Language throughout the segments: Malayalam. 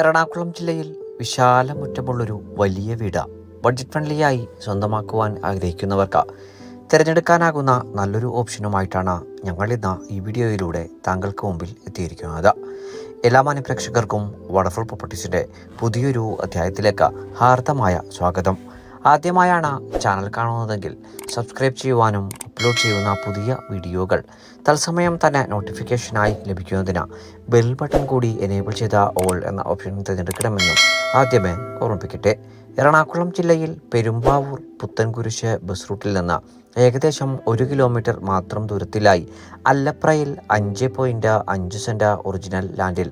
എറണാകുളം ജില്ലയിൽ വിശാല മുറ്റമുള്ളൊരു വലിയ വീട്. ബഡ്ജറ്റ് ഫ്രണ്ട്ലിയായി സ്വന്തമാക്കുവാൻ ആഗ്രഹിക്കുന്നവർക്ക് തിരഞ്ഞെടുക്കാനാകുന്ന നല്ലൊരു ഓപ്ഷനുമായിട്ടാണ് ഞങ്ങൾ ഇന്ന് ഈ വീഡിയോയിലൂടെ താങ്കൾക്ക് മുമ്പിൽ എത്തിയിരിക്കുന്നത്. എല്ലാ മാന്യപ്രേക്ഷകർക്കും വണ്ടർഫുൾ പ്രോപ്പർട്ടീസിന്റെ പുതിയൊരു അധ്യായത്തിലേക്ക് ഹാർദമായ സ്വാഗതം. ആദ്യമായാണ് ചാനൽ കാണുന്നതെങ്കിൽ സബ്സ്ക്രൈബ് ചെയ്യുവാനും അപ്ലോഡ് ചെയ്യുന്ന പുതിയ വീഡിയോകൾ തത്സമയം തന്നെ നോട്ടിഫിക്കേഷനായി ലഭിക്കുന്നതിന് ബെൽ ബട്ടൺ കൂടി എനേബിൾ ചെയ്ത ഓൾ എന്ന ഓപ്ഷൻ തിരഞ്ഞെടുക്കണമെന്നും ആദ്യമേ ഓർമ്മിപ്പിക്കട്ടെ. എറണാകുളം ജില്ലയിൽ പെരുമ്പാവൂർ പുത്തൻകുരിശ് ബസ് റൂട്ടിൽ നിന്ന് ഏകദേശം ഒരു കിലോമീറ്റർ മാത്രം ദൂരത്തിലായി അല്ലപ്രയിൽ അഞ്ച് പോയിന്റ് അഞ്ച് സെന്റ് ഒറിജിനൽ ലാൻഡിൽ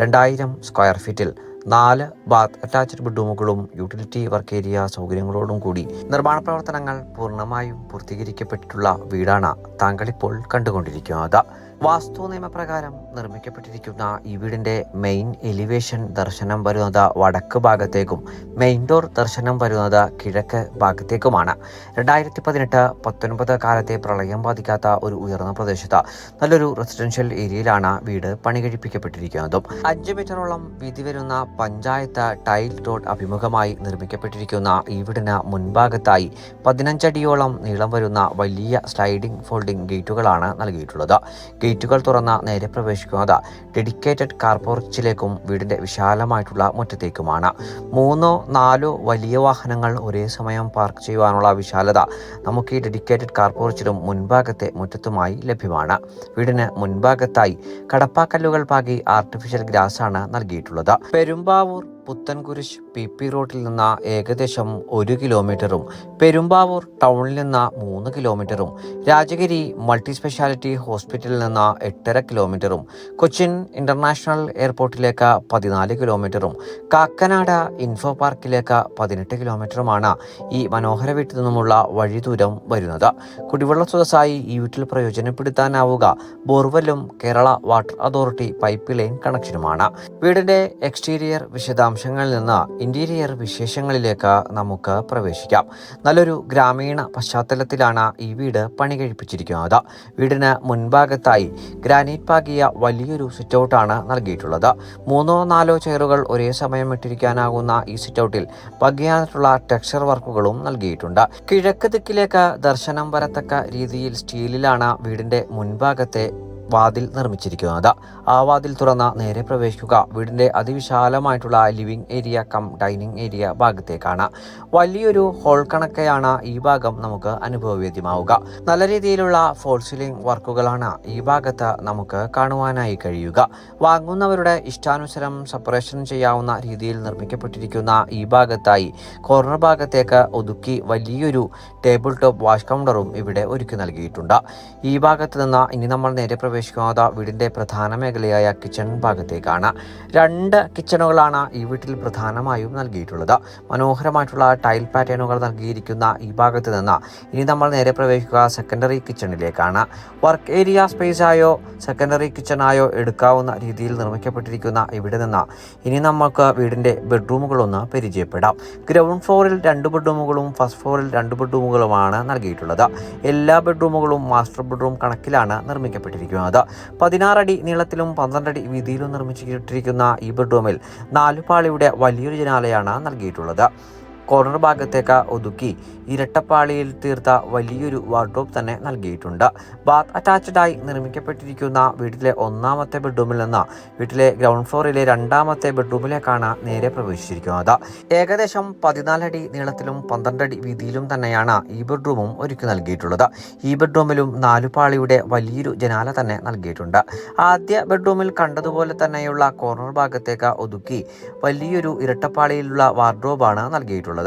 രണ്ടായിരം സ്ക്വയർ ഫീറ്റിൽ നാല് ബാത്ത് അറ്റാച്ച്ഡ് ബെഡ്റൂമുകളും യൂട്ടിലിറ്റി വർക്ക് ഏരിയ സൗകര്യങ്ങളോടും കൂടി നിർമ്മാണ പ്രവർത്തനങ്ങൾ പൂർണമായും പൂർത്തീകരിക്കപ്പെട്ടിട്ടുള്ള വീടാണ് താങ്കൾ ഇപ്പോൾ കണ്ടുകൊണ്ടിരിക്കുന്നത് വാസ്തു നിയമപ്രകാരം നിർമ്മിക്കപ്പെട്ടിരിക്കുന്ന ഈ വീടിന്റെ മെയിൻ എലിവേഷൻ ദർശനം വരുന്നത് വടക്ക് ഭാഗത്തേക്കും മെയിൻ ഡോർ ദർശനം വരുന്നത് കിഴക്ക് ഭാഗത്തേക്കുമാണ്. രണ്ടായിരത്തി പതിനെട്ട് പത്തൊൻപത് കാലത്തെ പ്രളയം ബാധിക്കാത്ത ഒരു ഉയർന്ന പ്രദേശത്ത് നല്ലൊരു റെസിഡൻഷ്യൽ ഏരിയയിലാണ് വീട് പണി കഴിപ്പിക്കപ്പെട്ടിരിക്കുന്നതും അഞ്ച് മീറ്ററോളം വീതി വരുന്ന പഞ്ചായത്ത് ടൈൽ റോഡ് അഭിമുഖമായി നിർമ്മിക്കപ്പെട്ടിരിക്കുന്ന ഈ വീടിന് മുൻഭാഗത്തായി പതിനഞ്ചടിയോളം നീളം വരുന്ന വലിയ സ്ലൈഡിംഗ് ഫോൾഡിംഗ് ഗേറ്റുകളാണ് നൽകിയിട്ടുള്ളത്. ഗേറ്റുകൾ തുറന്ന നേരെ പ്രവേശിക്കുന്നത് ഡെഡിക്കേറ്റഡ് കാർ പോർച്ചിലേക്കും വീടിന്റെ വിശാലമായിട്ടുള്ള മുറ്റത്തേക്കുമാണ്. മൂന്നോ നാലോ വലിയ വാഹനങ്ങൾ ഒരേ സമയം പാർക്ക് ചെയ്യുവാനുള്ള വിശാലത നമുക്ക് ഈ ഡെഡിക്കേറ്റഡ് കാർ പോർച്ചിലും മുൻഭാഗത്തെ മുറ്റത്തുമായി ലഭ്യമാണ്. വീടിന് മുൻഭാഗത്തായി കടപ്പാക്കല്ലുകൾ പാകി ആർട്ടിഫിഷ്യൽ ഗ്രാസ് ആണ് നൽകിയിട്ടുള്ളത് പെരുമ്പാവൂർ പുത്തൻകുരിശ് പി പി റോഡിൽ നിന്ന് ഏകദേശം ഒരു കിലോമീറ്ററും പെരുമ്പാവൂർ ടൗണിൽ നിന്ന് മൂന്ന് കിലോമീറ്ററും രാജഗിരി മൾട്ടി സ്പെഷ്യാലിറ്റി ഹോസ്പിറ്റലിൽ നിന്ന് എട്ടര കിലോമീറ്ററും കൊച്ചിൻ ഇന്റർനാഷണൽ എയർപോർട്ടിലേക്ക് പതിനാല് കിലോമീറ്ററും കാക്കനാട് ഇൻഫോ പാർക്കിലേക്ക് പതിനെട്ട് കിലോമീറ്ററുമാണ് ഈ മനോഹര വീട്ടിൽ നിന്നുമുള്ള വഴി ദൂരം വരുന്നത്. കുടിവെള്ള സ്രോതസ്സായി ഈ വീട്ടിൽ പ്രയോജനപ്പെടുത്താനാവുക. ബോർവെല്ലും Kerala water authority pipe line കണക്ഷനുമാണ്. വീടിന്റെ എക്സ്റ്റീരിയർ വിശദാംശങ്ങളിൽ നിന്ന് ഇന്റീരിയർ വിശേഷങ്ങളിലേക്ക് നമുക്ക് പ്രവേശിക്കാം. നല്ലൊരു ഗ്രാമീണ പശ്ചാത്തലത്തിലാണ് ഈ വീട് പണി കഴിപ്പിച്ചിരിക്കുന്നത് വീടിന് മുൻഭാഗത്തായി ഗ്രാനൈറ്റ് പാകിയ വലിയൊരു സിറ്റൗട്ടാണ് നൽകിയിട്ടുള്ളത്. മൂന്നോ നാലോ ചെയറുകൾ ഒരേ സമയം ഇട്ടിരിക്കാനാകുന്ന ഈ സിറ്റൗട്ടിൽ ഭംഗിയായിട്ടുള്ള ടെക്സ്ചർ വർക്കുകളും നൽകിയിട്ടുണ്ട്. കിഴക്ക് ദിക്കിലേക്ക് ദർശനം വരത്തക്ക രീതിയിൽ സ്റ്റീലിലാണ് വീടിന്റെ മുൻഭാഗത്തെ വാതിൽ നിർമ്മിച്ചിരിക്കുന്നത്. ആ വാതിൽ തുറന്ന നേരെ പ്രവേശിക്കുക. വീടിന്റെ അതിവിശാലമായിട്ടുള്ള living area cum dining area ഭാഗത്തേക്കാണ്. വലിയൊരു ഹോൾ കണക്കെയാണ് ഈ ഭാഗം നമുക്ക് അനുഭവവേദ്യമാവുക. നല്ല രീതിയിലുള്ള ഫോൾ സീലിംഗ് വർക്കുകളാണ് ഈ ഭാഗത്ത് നമുക്ക് കാണുവാനായി കഴിയുക. വാങ്ങുന്നവരുടെ ഇഷ്ടാനുസരം സെപ്പറേഷൻ ചെയ്യാവുന്ന രീതിയിൽ നിർമ്മിക്കപ്പെട്ടിരിക്കുന്ന ഈ ഭാഗത്തായി കോർണർ ഭാഗത്തേക്ക് ഒതുക്കി വലിയൊരു ടേബിൾ ടോപ്പ് വാഷ് കൗണ്ടറും ഇവിടെ ഒരുക്കി നൽകിയിട്ടുണ്ട്. ഈ ഭാഗത്ത് നിന്ന് ഇനി നമ്മൾ നേരെ പ്രവേശിക്കുന്നത് വീടിന്റെ പ്രധാന മേഖലയായ കിച്ചൺ ഭാഗത്തേക്കാണ്. രണ്ട് കിച്ചണുകളാണ് ഈ വീട്ടിൽ പ്രധാനമായും നൽകിയിട്ടുള്ളത്. മനോഹരമായിട്ടുള്ള ടൈൽ പാറ്റേണുകൾ നൽകിയിരിക്കുന്ന ഈ ഭാഗത്ത് നിന്ന് ഇനി നമ്മൾ നേരെ പ്രവേശിക്കുക സെക്കൻഡറി കിച്ചണിലേക്കാണ് വർക്ക് ഏരിയ സ്പേസായോ സെക്കൻഡറി കിച്ചണായോ എടുക്കാവുന്ന രീതിയിൽ നിർമ്മിക്കപ്പെട്ടിരിക്കുന്ന ഇവിടെ നിന്ന് ഇനി നമുക്ക് വീടിന്റെ ബെഡ്റൂമുകളൊന്ന് പരിചയപ്പെടാം. ഗ്രൗണ്ട് ഫ്ലോറിൽ രണ്ട് ബെഡ്റൂമുകളും ഫസ്റ്റ് ഫ്ലോറിൽ രണ്ട് ബെഡ്റൂമുകളുമാണ് നൽകിയിട്ടുള്ളത്. എല്ലാ ബെഡ്റൂമുകളും മാസ്റ്റർ ബെഡ്റൂം കണക്കിലാണ് നിർമ്മിക്കപ്പെട്ടിരിക്കുന്നത്. പതിനാറടി നീളത്തിലും പന്ത്രണ്ടടി വീതിയിലും നിർമ്മിച്ചിട്ടിരിക്കുന്ന ഈ നാലുപാളിയുടെ വലിയൊരു ജനാലയാണ് നൽകിയിട്ടുള്ളത്. കോർണർ ഭാഗത്തേക്ക് ഒതുക്കി. ഇരട്ടപ്പാളിയിൽ തീർത്ത വലിയൊരു വാർഡ്രോബ് തന്നെ നൽകിയിട്ടുണ്ട്. ബാത്ത് അറ്റാച്ച്ഡായി നിർമ്മിക്കപ്പെട്ടിരിക്കുന്ന വീട്ടിലെ ഒന്നാമത്തെ ബെഡ്റൂമിൽ നിന്ന് വീട്ടിലെ ഗ്രൗണ്ട് ഫ്ലോറിലെ രണ്ടാമത്തെ ബെഡ്റൂമിലേക്കാണ് നേരെ പ്രവേശിച്ചിരിക്കുന്നത്. ഏകദേശം പതിനാലടി നീളത്തിലും പന്ത്രണ്ടടി വീതിയിലും തന്നെയാണ് ഈ ബെഡ്റൂമും ഒരുക്കി നൽകിയിട്ടുള്ളത്. ഈ ബെഡ്റൂമിലും നാലുപാളിയുടെ വലിയൊരു ജനാല തന്നെ നൽകിയിട്ടുണ്ട്. ആദ്യ ബെഡ്റൂമിൽ കണ്ടതുപോലെ തന്നെയുള്ള കോർണർ ഭാഗത്തേക്ക് ഒതുക്കി വലിയൊരു ഇരട്ടപ്പാളിയിലുള്ള വാർഡ്രോബാണ് നൽകിയിട്ടുള്ളത്.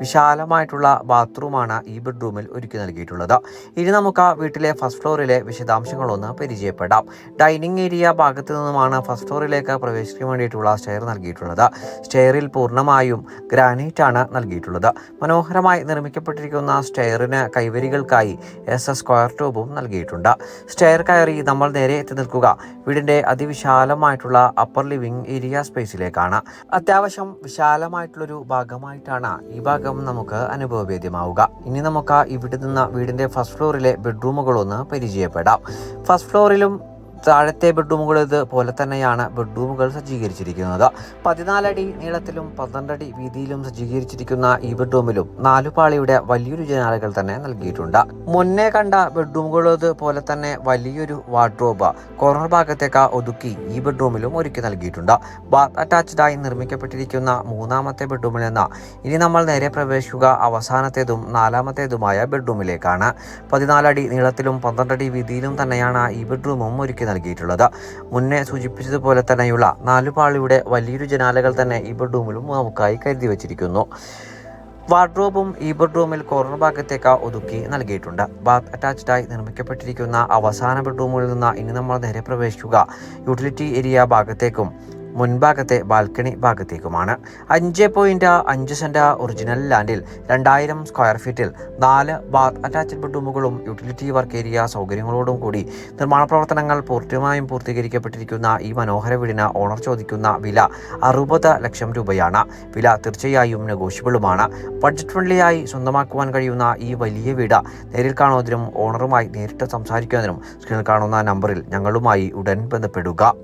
വിശാലമായിട്ടുള്ള ബാത്റൂമാണ് ഈ ബെഡ്റൂമിൽ ഒരുക്കി നൽകിയിട്ടുള്ളത്. ഇനി നമുക്ക് വീട്ടിലെ ഫസ്റ്റ് ഫ്ലോറിലെ വിശദാംശങ്ങളൊന്ന് പരിചയപ്പെടാം. ഡൈനിങ് ഏരിയ ഭാഗത്ത് നിന്നുമാണ് ഫസ്റ്റ് ഫ്ലോറിലേക്ക് പ്രവേശിക്കാൻ വേണ്ടിയിട്ടുള്ള സ്റ്റെയർ നൽകിയിട്ടുള്ളത്. സ്റ്റെയറിൽ പൂർണമായും ഗ്രാനൈറ്റ് ആണ് നൽകിയിട്ടുള്ളത്. മനോഹരമായി നിർമ്മിക്കപ്പെട്ടിരിക്കുന്ന സ്റ്റെയറിന് കൈവരികൾക്കായി എസ് എസ് സ്ക്വയർ ട്യൂബും നൽകിയിട്ടുണ്ട്. സ്റ്റെയർ കയറി നമ്മൾ നേരെ എത്തി നിൽക്കുക. വീടിന്റെ അതിവിശാലമായിട്ടുള്ള അപ്പർ ലിവിംഗ് ഏരിയ സ്പേസിലേക്കാണ്. അത്യാവശ്യം വിശാലമായിട്ടുള്ളൊരു ഭാഗമായിട്ടാണ് ഈ ഭാഗം നമുക്ക് അനുഭവവേദ്യമാവുക. ഇനി നമുക്ക് ഇവിടെ നിന്ന് വീടിന്റെ ഫസ്റ്റ് ഫ്ലോറിലെ ബെഡ്റൂമുകളൊന്ന് പരിചയപ്പെടാം. ഫസ്റ്റ് ഫ്ലോറിലും താഴത്തെ ബെഡ്റൂമുകളത് പോലെ തന്നെയാണ് ബെഡ്റൂമുകൾ സജ്ജീകരിച്ചിരിക്കുന്നത്. പതിനാലടി നീളത്തിലും പന്ത്രണ്ടടി വീതിയിലും സജ്ജീകരിച്ചിരിക്കുന്ന ഈ ബെഡ്റൂമിലും നാലു പാളിയുടെ വലിയൊരു ജനാലകൾ തന്നെ നൽകിയിട്ടുണ്ട്. മുന്നേ കണ്ട ബെഡ്റൂമുകളത് പോലെ തന്നെ വലിയൊരു വാർഡ്രോബ് കോർണർ ഭാഗത്തേക്ക് ഒതുക്കി ഈ ബെഡ്റൂമിലും ഒരുക്കി നൽകിയിട്ടുണ്ട്. ബാത്ത് അറ്റാച്ച്ഡായി നിർമ്മിക്കപ്പെട്ടിരിക്കുന്ന മൂന്നാമത്തെ ബെഡ്റൂമിൽ നിന്ന് ഇനി നമ്മൾ നേരെ പ്രവേശിക്കുക അവസാനത്തേതും നാലാമത്തേതുമായ ബെഡ്റൂമിലേക്കാണ്. പതിനാലടി നീളത്തിലും പന്ത്രണ്ടടി വീതിയിലും തന്നെയാണ് ഈ ബെഡ്റൂമും ഒരുക്കി നൽകിയിട്ടുള്ളത്. മുന്നേ സൂചിപ്പിച്ചതുപോലെ തന്നെയുള്ള നാലു പാളിയുടെ വലിയൊരു ജനാലകൾ തന്നെ ഈ ബെഡ്റൂമിലും നമുക്കായി കരുതി വച്ചിരിക്കുന്നു. വാർഡ്രോബും ഈ ബെഡ്റൂമിൽ കോർണർ ഭാഗത്തേക്ക് ഒതുക്കി നൽകിയിട്ടുണ്ട്. ബാത്ത് അറ്റാച്ച്ഡായി നിർമ്മിക്കപ്പെട്ടിരിക്കുന്ന അവസാന ബെഡ്റൂമിൽ നിന്ന് ഇനി നമ്മൾ നേരെ പ്രവേശിക്കുക. യൂട്ടിലിറ്റി ഏരിയ ഭാഗത്തേക്കും മുൻഭാഗത്തെ ബാൽക്കണി ഭാഗത്തേക്കുമാണ്. അഞ്ച് പോയിന്റ് അഞ്ച് സെന്റ് ഒറിജിനൽ ലാൻഡിൽ രണ്ടായിരം സ്ക്വയർ ഫീറ്റിൽ നാല് ബാത്ത് അറ്റാച്ച്ഡ് ബെഡ്റൂമുകളും യൂട്ടിലിറ്റി വർക്ക് ഏരിയ സൗകര്യങ്ങളോടും കൂടി നിർമ്മാണ പ്രവർത്തനങ്ങൾ പൂർണമായും പൂർത്തീകരിക്കപ്പെട്ടിരിക്കുന്ന ഈ മനോഹര വീടിന് ഓണർ ചോദിക്കുന്ന വില അറുപത് ലക്ഷം രൂപയാണ്. വില തീർച്ചയായും നെഗോഷ്യബിളുമാണ് ബഡ്ജറ്റ് ഫ്രണ്ട്ലിയായി സ്വന്തമാക്കുവാൻ കഴിയുന്ന ഈ വലിയ വീട് നേരിൽ കാണുന്നതിനും ഓണറുമായി നേരിട്ട് സംസാരിക്കുന്നതിനും സ്ക്രീനിൽ കാണുന്ന നമ്പറിൽ ഞങ്ങളുമായി ഉടൻ ബന്ധപ്പെടുക.